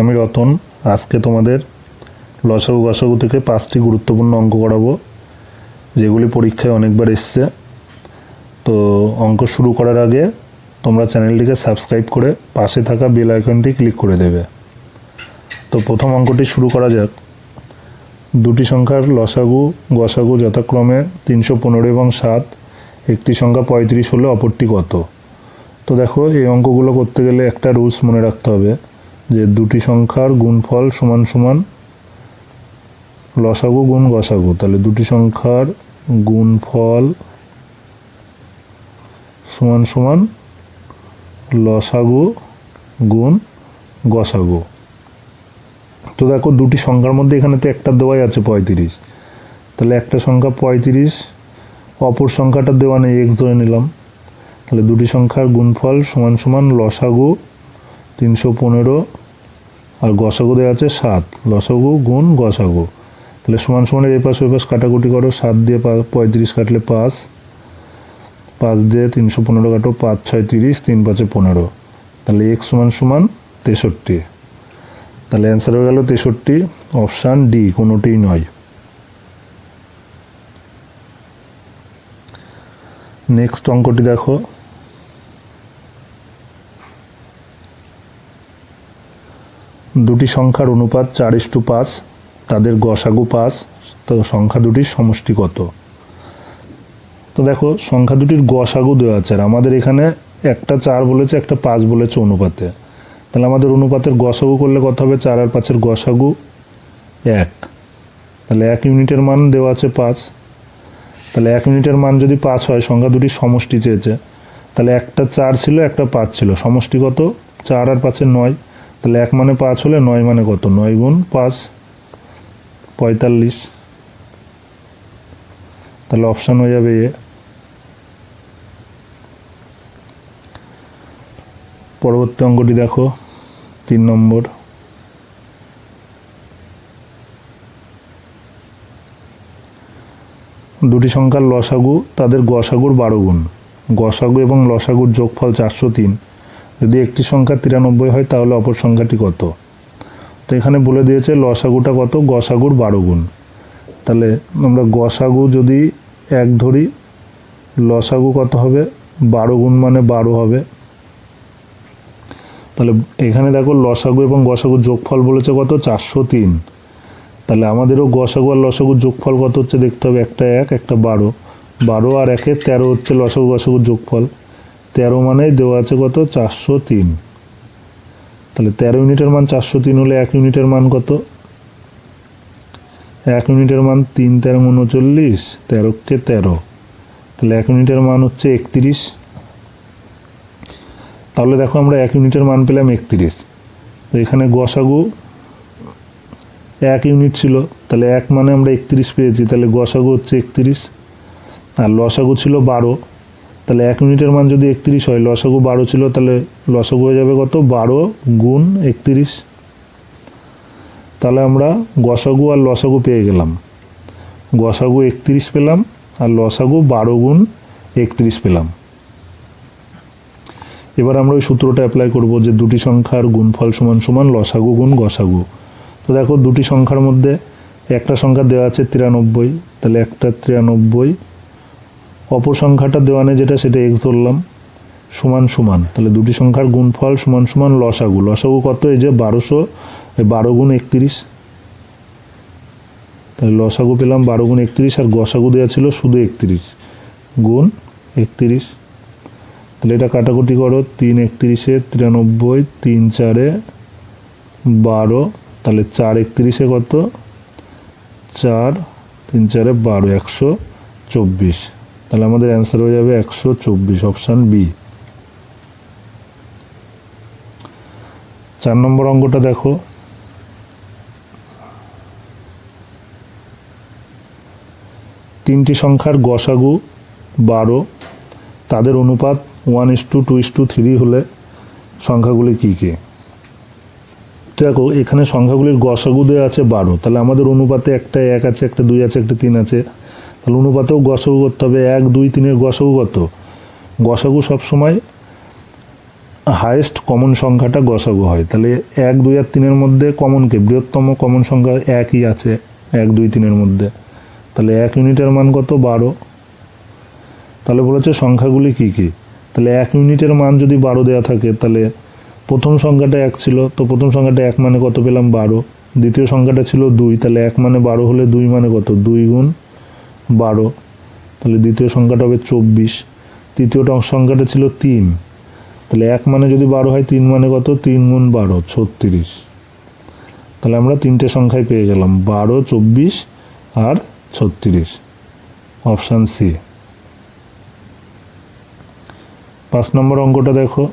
আমি রতন, আজকে তোমাদের লসাগু গসাগু থেকে পাঁচটি গুরুত্বপূর্ণ অঙ্ক করাবো, যেগুলি পরীক্ষায় অনেকবার এসছে। তো অঙ্ক শুরু করার আগে তোমরা চ্যানেলটিকে সাবস্ক্রাইব করে পাশে থাকা বেল আইকনটি ক্লিক করে দেবে। তো প্রথম অঙ্কটি শুরু করা যাক। দুটি সংখ্যার লসাগু গসাগু যথাক্রমে তিনশো পনেরো এবং সাত, একটি সংখ্যা পঁয়ত্রিশ হলে অপরটি কত? তো দেখো, এই অঙ্কগুলো করতে গেলে একটা রুলস মনে রাখতে হবে। যে দুটি সংখ্যার গুণফল সমান সমান লসাগু গুণ গসাগু। তাহলে দুটি সংখ্যার গুণফল সমান সমান লসাগু গুণ গসাগু। তো দেখো দুটি সংখ্যার মধ্যে এখানে তো একটা দেওয়াই আছে পঁয়ত্রিশ। তাহলে একটা সংখ্যা পঁয়ত্রিশ, অপর সংখ্যাটা দেওয়া নেই এক্স ধরে নিলাম। তাহলে দুটি সংখ্যার গুণফল সমান সমান লসাগু তিনশো পনেরো আর গসাগু দেওয়া আছে সাত। লসাগু গুণ গসাগু। তাহলে সমান সমানের এই পাশ ওই পাশ কাটাকুটি করো। সাত দিয়ে পঁয়ত্রিশ কাটলে পাঁচ। পাঁচ দিয়ে তিনশো পনেরো কাটো পাঁচ, ছয়, তিরিশ, তিন পাঁচে পনেরো। তাহলে এক্স সমান সমান তেষট্টি। তাহলে অ্যান্সার হয়ে গেল তেষট্টি। অপশান ডি, কোনোটিই নয়। নেক্সট অঙ্কটি দেখো। দুটি সংখ্যার অনুপাত চার ইস্টু পাঁচ, তাদের গসাগু পাঁচ, তো সংখ্যা দুটির সমষ্টি কত? তো দেখো, সংখ্যা দুটির গসাগু দেওয়া আছে আর আমাদের এখানে একটা চার বলেছে, একটা পাঁচ বলেছে অনুপাতে। তাহলে আমাদের অনুপাতের গসাগু করলে কত হবে? চার আর পাঁচের গসাগু এক। তাহলে এক ইউনিটের মান দেওয়া আছে পাঁচ। তাহলে এক ইউনিটের মান যদি পাঁচ হয়, সংখ্যা দুটির সমষ্টি চেয়েছে, তাহলে একটা চার ছিল, একটা পাঁচ ছিল। সমষ্টি কত? চার আর পাঁচের নয়। তাহলে এক মানে পাঁচ হলে নয় মানে কত? নয় গুণ পাঁচ, পঁয়তাল্লিশ। তাহলে অপশান হয়ে যাবে এ। পরবর্তী অঙ্কটি দেখো, তিন নম্বর। দুটি সংখ্যার লসাগু, তাদের গসাগুর বারো গুণ। গসাগু এবং লসাগুর যোগফল চারশো তিন। যদি একটি সংখ্যা তিরানব্বই হয়, তাহলে অপর সংখ্যাটি কত? তো এখানে বলে দিয়েছে লসাগুটা কত? গসাগুর বারো গুণ। তাহলে আমরা গসাগু যদি এক ধরি লসাগু কত হবে? বারো গুণ মানে বারো হবে। তাহলে এখানে দেখো লসাগু এবং গসাগুর যোগফল বলেছে কত? চারশো তিন। তাহলে আমাদেরও গসাগু আর লসাগুর যোগফল কত হচ্ছে দেখতে হবে? একটা এক, একটা বারো। বারো আর একে তেরো হচ্ছে লসাগু গসাগুর যোগফল। তেরো মানে দেওয়া আছে কত? চারশো তিন। তাহলে তেরো ইউনিটের মান চারশো তিন হলে এক ইউনিটের মান কত? এক ইউনিটের মান তিন, তেরো উনচল্লিশ, তেরোকে তেরো। তাহলে এক ইউনিটের মান হচ্ছে একত্রিশ। তাহলে দেখো আমরা এক ইউনিটের মান পেলাম একত্রিশ। তো এখানে গসাগু এক ইউনিট ছিল। তাহলে এক মানে আমরা একত্রিশ পেয়েছি। তাহলে গসাগু হচ্ছে একত্রিশ। আর লসাগু ছিল বারো। তাহলে এক ইউনিটের মান যদি একত্রিশ হয়, লসাগু বারো ছিল, তাহলে লসাগু হয়ে যাবে কত? বারো গুণ একত্রিশ। তাহলে আমরা গসাগু আর লসাগু পেয়ে গেলাম। গসাগু একত্রিশ পেলাম আর লসাগু বারো গুণ একত্রিশ পেলাম। এবার আমরা ওই সূত্রটা অ্যাপ্লাই করব যে দুটি সংখ্যার গুণফল সমান সমান লসাগু গুণ গসাগু। তো দেখো, দুটি সংখ্যার মধ্যে একটা সংখ্যা দেওয়া আছে তিরানব্বই, তাহলে একটা তিরানব্বই অপর সংখ্যাটা যেটা সেটা এক্স ধরলাম, সমান সমান, তাহলে দুটি সংখ্যার গুণফল সমান সমান লসাগু। লসাগু কত? এই যে বারোশো বারো গুণ একত্রিশ। তাহলে লসাগু পেলাম বারো গুণ একত্রিশ আর গসাগু দেওয়া ছিল শুধু একত্রিশ। গুণ একত্রিশ। তাহলে এটা কাটাকুটি করো, তিন একত্রিশে তিরানব্বই, তিন চারে বারো, তাহলে চার একত্রিশে কত? চার, তিন চারে বারো, একশো চব্বিশ। তাহলে আমাদের অ্যান্সার হয়ে যাবে একশো চব্বিশ অপশান বি চার নম্বর অঙ্কটা দেখো। তিনটি সংখ্যার গসাগু বারো, তাদের অনুপাত one is to two is to three হলে সংখ্যাগুলি কী কী? দেখো, এখানে সংখ্যাগুলির গসাগু দেওয়া আছে বারো, তাহলে আমাদের অনুপাতে একটা এক আছে, একটা দুই আছে, একটা তিন আছে। তাহলে অনুপাতেও গসাগু করতে হবে, এক, দুই, তিনের গসাগু কত? গসাগু সবসময় হায়েস্ট কমন সংখ্যাটা গসাগু হয়। তাহলে এক, দুই আর তিনের মধ্যে কমনকে বৃহত্তম কমন সংখ্যা একই আছে এক, দুই, তিনের মধ্যে। তাহলে এক ইউনিটের মান কত? বারো। তাহলে বলেছে সংখ্যাগুলি কি কি? তাহলে এক ইউনিটের মান যদি বারো দেওয়া থাকে, তাহলে প্রথম সংখ্যাটা এক ছিল, তো প্রথম সংখ্যাটা এক মানে কত পেলাম? বারো। দ্বিতীয় সংখ্যাটা ছিল দুই, তাহলে এক মানে বারো হলে দুই মানে কত? দুই গুণ বারো। তাহলে দ্বিতীয় সংখ্যাটা হবে চব্বিশ। তৃতীয় টং- সংখ্যাটা ছিল তিন। তাহলে এক মানে যদি বারো হয়, তিন মানে কত? তিন গুণ বারো, ছত্রিশ। তাহলে আমরা তিনটে সংখ্যায় পেয়ে গেলাম, বারো, চব্বিশ আর ছত্রিশ। Option C. পাঁচ নম্বর অঙ্কটা দেখো।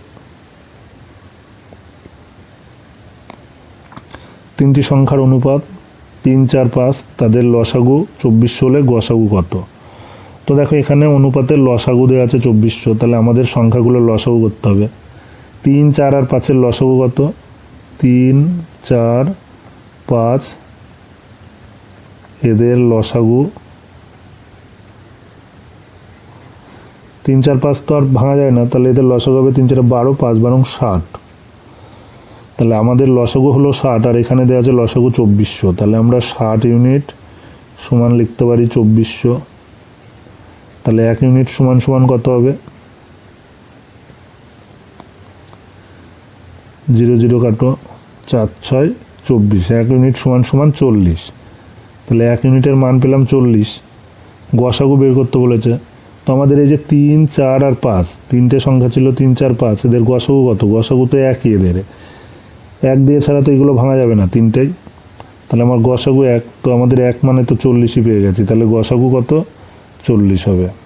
তিনটি সংখ্যার অনুপাত তিন, চার, পাঁচ, তাদের লসাগু চব্বিশশো হলে গসাগু কত? তো দেখো এখানে অনুপাতের লসাগু দেওয়া আছে চব্বিশশো তাহলে আমাদের সংখ্যাগুলো লসাগু করতে হবে। তিন, চার আর পাঁচের লসাগু কত? তিন, চার, পাঁচ, এদের লসাগু। তিন, চার, পাঁচ তো আর ভাঙা যায় না, তাহলে এদের লসাগু হবে তিন, চার, বারো, পাঁচ, বারো ষাট। তাহলে আমাদের লসাগু হলো ষাট, আর এখানে দেওয়া আছে লসাগু চব্বিশশো। তাহলে আমরা ষাট ইউনিট সমান লিখতে পারি চব্বিশশো। তাহলে এক ইউনিট সমান সমান কত হবে? জিরো জিরো কাটো চার ছয় চব্বিশ, এক ইউনিট সমান সমান চল্লিশ। তাহলে এক ইউনিটের মান পেলাম চল্লিশ। গসাগু বের করতে বলেছে। তো আমাদের এই যে তিন, চার আর পাঁচ, তিনটে সংখ্যা ছিল তিন, চার, পাঁচ, এদের গসাগু কত? গসাগু তো একই এদের। এক দিয়ে ছাড়া তো এগুলো ভাঙা যাবে না তিনটাই। তাহলে আমার গসাগু এক, তো আমাদের এক মানে তো চল্লিশই পেয়ে গেছি। তাহলে গসাগু কত? চল্লিশ হবে।